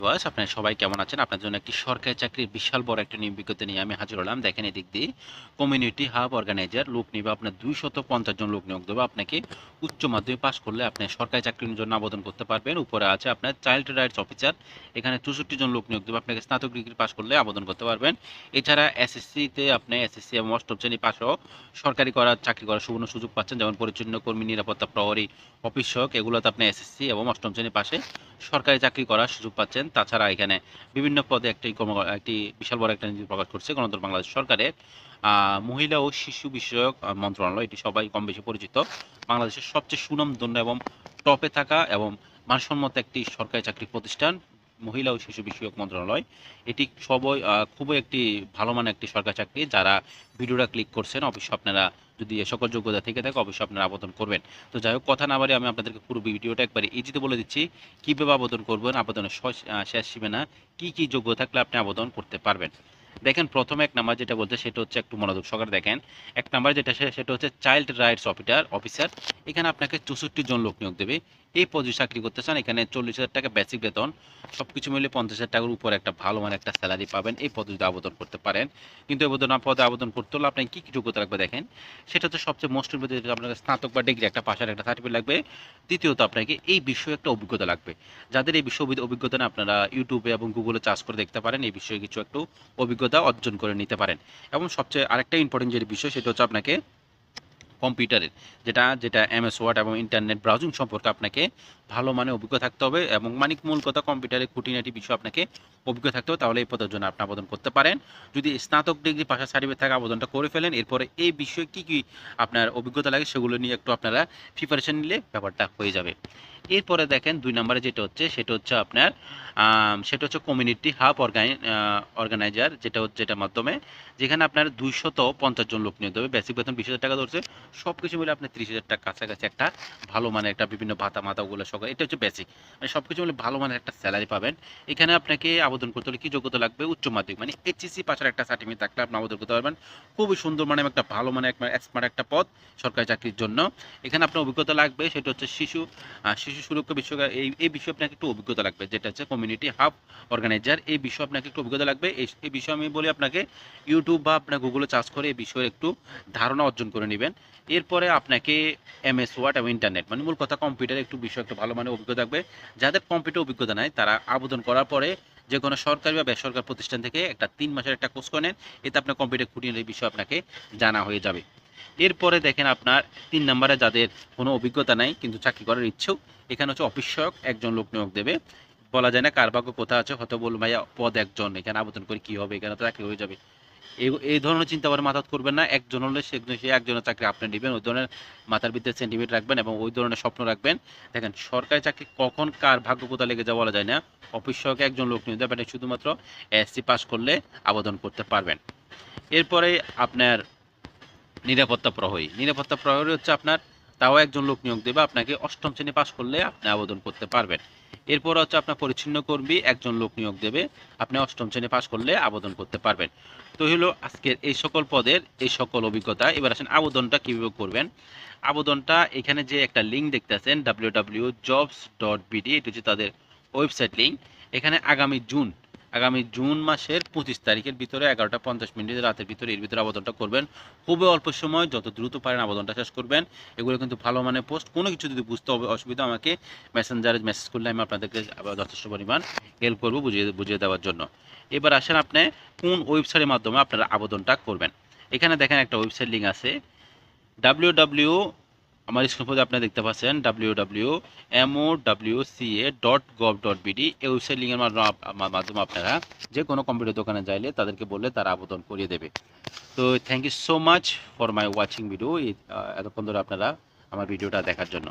Viewers, আপনারা সবাই কেমন আছেন? আপনার জন্য একটি সরকারি চাকরির বিশাল বড় একটা নিয়োগ বিজ্ঞপ্তি নিয়ে আমি হাজির হলাম। দেখেন এদিক দিয়ে কমিউনিটি হাব অর্গানাইজার লোক নিবে আপনার দুইশত পঞ্চাশ জন লোক নিয়োগ দেবে। আপনাকে উচ্চ মাধ্যমিক পাস করলে আপনি সরকারি চাকরির জন্য আবেদন করতে পারবেন। উপরে আছে আপনার চাইল্ড রাইটস অফিসার এখানে চৌষট্টি জন লোক নিয়োগ দেবে। আপনাকে স্নাতক ডিগ্রি পাস করলে আবেদন করতে পারবেন। এছাড়া এসএসসিতে আপনি এসএসসি এবং অষ্টম শ্রেণি পাশও সরকারি করার, চাকরি করার সুবর্ণ সুযোগ পাচ্ছেন। যেমন পরিচ্ছন্ন কর্মী, নিরাপত্তা প্রহরী অফিস সহক এগুলোতে আপনি এসএসসি এবং অষ্টম শ্রেণি পাশে সরকারি চাকরি করার সুযোগ পাচ্ছেন। তাছাড়া এখানে বিভিন্ন পদে একটি একটি বিশাল বড় একটা নীতি প্রকাশ করছে গণতন্ত্র বাংলাদেশ সরকারের। মহিলা ও শিশু বিষয়ক মন্ত্রণালয়, এটি সবাই কম বেশি পরিচিত। বাংলাদেশের সবচেয়ে সুনামধন্য এবং টপে থাকা এবং মানসম্মত একটি সরকারি চাকরি প্রতিষ্ঠান মহিলা ও শিশু বিষয়ক মন্ত্রণালয়। এটি সবই খুবই একটি ভালো মানের একটি সরকারি চাকরি। যারা ভিডিওটা ক্লিক করছেন, অবশ্যই আপনারা যদি সকল যোগ্যতা থেকে থাকে, অবশ্যই আপনারা আবেদন করবেন। তো যাই হোক, কথা না বাড়ি আমি আপনাদেরকে পুরো ভিডিওটা একবার ইজিতে বলে দিচ্ছি। কীভাবে আবেদন করবেন, আবেদনের শেষ- সীমানা কী কী যোগ্য থাকলে আপনি আবেদন করতে পারবেন। দেখেন, প্রথমে এক নাম্বার যেটা বলতে সেটা হচ্ছে একটু মনোযোগ সহকারে দেখেন। এক নাম্বার যেটা সেটা হচ্ছে চাইল্ড রাইটস অফিসার অফিসার এখানে আপনাকে চৌষট্টি জন লোক নিয়োগ দেবে। এই পদে চাকরি করতে চান, এখানে চল্লিশ হাজার টাকা বেসিক বেতন সব কিছু মিলে পঞ্চাশ হাজার টাকার উপর একটা ভালো মানে একটা স্যালারি পাবেন, এই পদে যদি আবেদন করতে পারেন। কিন্তু আবেদন পদে আবেদন করতে হলে আপনাকে কী কী যোগ্যতা লাগবে দেখেন? সেটা হচ্ছে সবচেয়ে মোস্ট ইম্পর্টেন্ট আপনাকে স্নাতক বা ডিগ্রি একটা পাশের একটা সার্টিফিকেট লাগবে। দ্বিতীয়ত আপনাকে এই বিষয়ে একটা অভিজ্ঞতা লাগবে। যাদের এই বিষয়ে অভিজ্ঞতা না, আপনারা ইউটিউবে এবং গুগলে চার্জ করে দেখতে পারেন, এই বিষয়ে কিছু একটু অভিজ্ঞতা অর্জন করে নিতে পারেন। এবং সবচেয়ে আরেকটা ইম্পর্টেন্ট যে বিষয়, সেটা হচ্ছে আপনাকে কম্পিউটারের, যেটা যেটা এমএস ওয়ার্ড এবং ইন্টারনেট ব্রাউজিং সম্পর্কে আপনাকে ভালো মানে অভিজ্ঞ থাকতে হবে এবং মানিক, মূল কথা কম্পিউটারের খুঁটিনাটি বিষয় আপনাকে অভিজ্ঞ থাকতে হবে, তাহলে এই পদের জন্য আপনি আবেদন করতে পারেন। যদি স্নাতক ডিগ্রি পাশা সার্টিফিকেট থাকে আবেদনটা করে ফেলেন, এরপরে এই বিষয়ে কী কী আপনার অভিজ্ঞতা লাগে সেগুলো নিয়ে একটু আপনারা প্রিপারেশন নিলে ব্যাপারটা হয়ে যাবে। এরপরে দেখেন দুই নম্বরে যেটা হচ্ছে, সেটা হচ্ছে আপনার সেটা হচ্ছে কমিউনিটি হাব অর্গানাই অর্গানাইজার যেটা হচ্ছে, যেটার মাধ্যমে যেখানে আপনার দুইশত পঞ্চাশ জন লোক নিয়োগ দেবে। বেসিক বেতন বিশ টাকা ধরছে। সব কিছু মিলে আপনি ত্রিশ হাজার টাকা কাছাকাছি একটা ভালো মানে একটা বিভিন্ন ভাতা মাতাগুলো সকাল এটা হচ্ছে বেসিক মানে সব কিছু মিলে ভালো মানের একটা স্যালারি পাবেন। এখানে আপনাকে আবেদন করতে হলে কি যোগ্যতা লাগবে? উচ্চ মাধ্যমিক মানে এইচএসসি পাশের একটা সার্টিফিকেট থাকলে আপনি আবেদন করতে পারবেন। খুবই সুন্দর মানে একটা ভালো মানে এক্সপার্ট একটা পদ সরকারি চাকরির জন্য। এখানে আপনার অভিজ্ঞতা লাগবে, সেটা হচ্ছে শিশু শিশু সুরক্ষা বিষয় এই এই বিষয়ে আপনাকে একটু অভিজ্ঞতা লাগবে, যেটা হচ্ছে কমিউনিটি হাব অর্গানাইজার এই বিষয়ে আপনাকে একটু অভিজ্ঞতা লাগবে। এই এই বিষয়ে আমি বলি আপনাকে ইউটিউব বা আপনার গুগলে চার্জ করে এই বিষয়ে একটু ধারণা অর্জন করে নেবেন। এরপরে আপনাকে এমএস ওয়ার্ড এবং ইন্টারনেট মানে মূল কথা কম্পিউটারে একটু বিষয়, একটু ভালো মানে অভিজ্ঞতা থাকবে। যাদের কম্পিউটার অভিজ্ঞতা নাই, তারা আবেদন করার পরে যে কোনো সরকারি বা বেসরকারি প্রতিষ্ঠান থেকে একটা তিন মাসের একটা কোর্স করে নেন। এতে আপনার কম্পিউটার খুঁটিয়ে বিষয় আপনাকে জানা হয়ে যাবে। এরপরে দেখেন আপনার তিন নম্বরে যাদের কোনো অভিজ্ঞতা নাই, কিন্তু চাকরি করার ইচ্ছুক এখানে হচ্ছে অফিস সহায়ক একজন লোক নিয়োগ দেবে। বলা যায় না কার কোথায় আছে, হয়তো বলব ভাইয়া, পদ একজন, এখানে আবেদন করে কি হবে? এখানে তো চাকরি হয়ে যাবে। এই ধরনের চিন্তা ভাবনা মাথা করবেন না। একজন হলে সে সে একজনের চাকরি আপনি নেবেন ওই ধরনের মাথার ভিতরে সেন্টিমেন্ট রাখবেন এবং ওই ধরনের স্বপ্ন রাখবেন। দেখেন, সরকারি চাকরি কখন কার ভাগ্য কোথা লেগে যাওয়া বলা যায় না। অফিস সহকে একজন লোক নিয়ে দেবেন শুধুমাত্র এসসি পাস করলে আবেদন করতে পারবেন। এরপরে আপনার নিরাপত্তা প্রহরী। নিরাপত্তা প্রহরী হচ্ছে আপনার তাও একজন লোক নিয়োগ দেবে, আপনাকে অষ্টম শ্রেণি পাশ করলে আপনি আবেদন করতে পারবেন। এরপর হচ্ছে আপনার পরিচ্ছন্ন কর্মী একজন লোক নিয়োগ দেবে, আপনি অষ্টম শ্রেণি পাশ করলে আবেদন করতে পারবেন। তো হলো আজকের এই সকল পদের এই সকল অভিজ্ঞতা, এবার আসেন আবেদনটা কীভাবে করবেন। আবেদনটা এখানে যে একটা লিঙ্ক দেখতেছেন W W jobs dot BD এটি হচ্ছে তাদের ওয়েবসাইট লিঙ্ক এখানে আগামী জুন আগামী জুন মাসের পঁচিশ তারিখের ভিতরে এগারোটা পঞ্চাশ মিনিট রাতের ভিতরে এর ভিতরে আবেদনটা করবেন। খুবই অল্প সময়, যত দ্রুত পারেন আবেদনটা শেষ করবেন। এগুলো কিন্তু ভালো মানে পোস্ট। কোনো কিছু যদি বুঝতে হবে, অসুবিধা আমাকে মেসেঞ্জারে মেসেজ করলে আমি আপনাদেরকে যথেষ্ট পরিমাণ হেল্প করব বুঝিয়ে বুঝিয়ে দেওয়ার জন্য। এবার আসেন আপনি, কোন ওয়েবসাইটের মাধ্যমে আপনারা আবেদনটা করবেন? এখানে দেখেন একটা ওয়েবসাইট লিঙ্ক আছে ডাব্লিউ ডাব্লিউ আমার স্ক্রিন পথে আপনারা দেখতে পাচ্ছেন W W MO W C A dot gov dot BD এই ওয়েবসাইট লিঙ্কের মাধ্যমে আপনারা যে কোনো কম্পিউটার দোকানে যাইলে তাদেরকে বললে তারা আবেদন করিয়ে দেবে। তো thank you so much for my watching video এতক্ষণ ধরে আপনারা আমার ভিডিওটা দেখার জন্য।